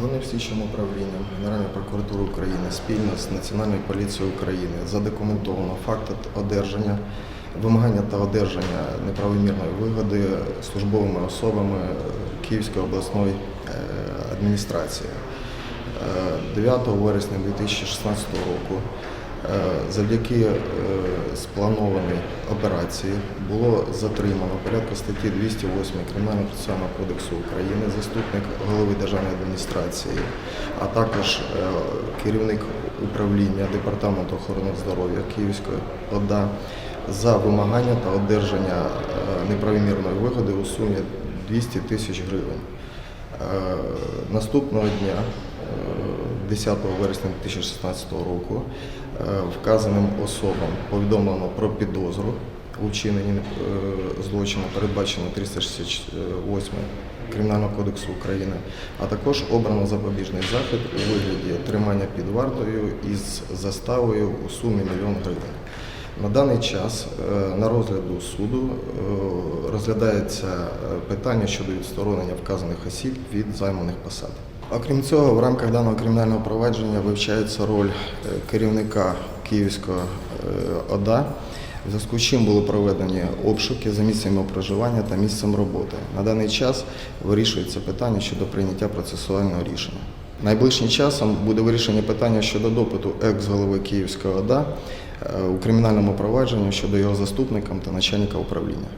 Головним слідчим управлінням Генеральної прокуратури України спільно з Національною поліцією України задокументовано факт одержання, вимагання та одержання неправомірної вигоди службовими особами Київської обласної е, адміністрації. Е, 9 вересня 2016 року е, завдяки е, спланованій операції було затримано порядку статті 208 Кримінального процесуального кодексу України заступник голови державної адміністрації, а також е, керівник управління Департаменту охорони здоров'я Київської ОДА за вимагання та одержання е, неправомірної вигоди у сумі 200 тисяч гривень. Е, Наступного дня, е, 10 вересня 2016 року, е, вказаним особам повідомлено про підозру у вчиненні е, злочину, передбачено 368 Кримінального кодексу України, а також обрано запобіжний захід у вигляді тримання під вартою із заставою у сумі мільйон гривень. На даний час е, на розгляду суду розглядається питання щодо відсторонення вказаних осіб від займаних посад. Окрім цього, в рамках даного кримінального провадження вивчається роль е, керівника Київського е, ОДА, в зв'язку з чим були проведені обшуки за місцем проживання та місцем роботи. На даний час вирішується питання щодо прийняття процесуального рішення. Найближчим часом буде вирішення питання щодо допиту екс-голови Київського ОДА е, у кримінальному провадженні щодо його заступникам та начальника управління.